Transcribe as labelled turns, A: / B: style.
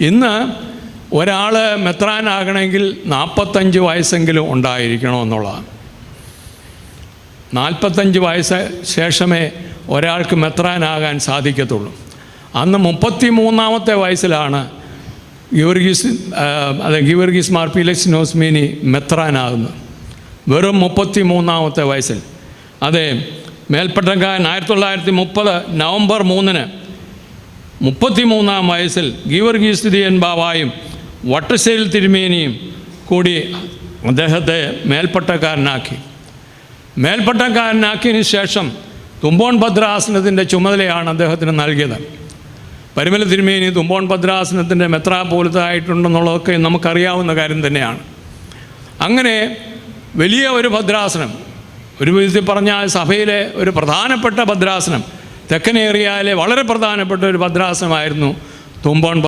A: ഇന്ന് ഒരാൾ മെത്രാനാകണമെങ്കിൽ നാൽപ്പത്തഞ്ച് വയസ്സെങ്കിലും ഉണ്ടായിരിക്കണമെന്നുള്ളതാണ് നാൽപ്പത്തഞ്ച് വയസ്സ് ശേഷമേ ഒരാൾക്ക് മെത്രാനാകാൻ സാധിക്കത്തുള്ളൂ. അന്ന് മുപ്പത്തി മൂന്നാമത്തെ വയസ്സിലാണ് ഗീവർഗീസ് അതെ ഗീവർഗീസ് മാർ പീലക്സ് നോസ്മീനി മെത്രാനാകുന്നത്. വെറും മുപ്പത്തി മൂന്നാമത്തെ വയസ്സിൽ. അതെ മേൽപ്പെട്ടക്കാരൻ ആയിരത്തി തൊള്ളായിരത്തി മുപ്പത് നവംബർ മൂന്നിന് മുപ്പത്തി മൂന്നാം വയസ്സിൽ ഗീവർഗീസ്തുതിയൻ ബാവായും വട്ടശ്ശേരി തിരുമേനിയും കൂടി അദ്ദേഹത്തെ മേൽപ്പട്ടക്കാരനാക്കി. മേൽപ്പട്ടക്കാരനാക്കിയതിന് ശേഷം തുമ്പോൺ ഭദ്രാസനത്തിന്റെ ചുമതലയാണ് അദ്ദേഹത്തിന് നൽകിയത്. പരിമല തിരുമേനി തുമ്പോൺ ഭദ്രാസനത്തിന്റെ മെത്രാപോലിത്തായിട്ടുണ്ടെന്നുള്ളതൊക്കെ നമുക്കറിയാവുന്ന കാര്യം തന്നെയാണ്. അങ്ങനെ വലിയ ഒരു ഭദ്രാസനം ഒരു വിധത്തിൽ പറഞ്ഞാൽ സഭയിലെ ഒരു പ്രധാനപ്പെട്ട ഭദ്രാസനം തെക്കൻ വളരെ പ്രധാനപ്പെട്ട ഒരു ഭദ്രാസനമായിരുന്നു തുമ്പോൺ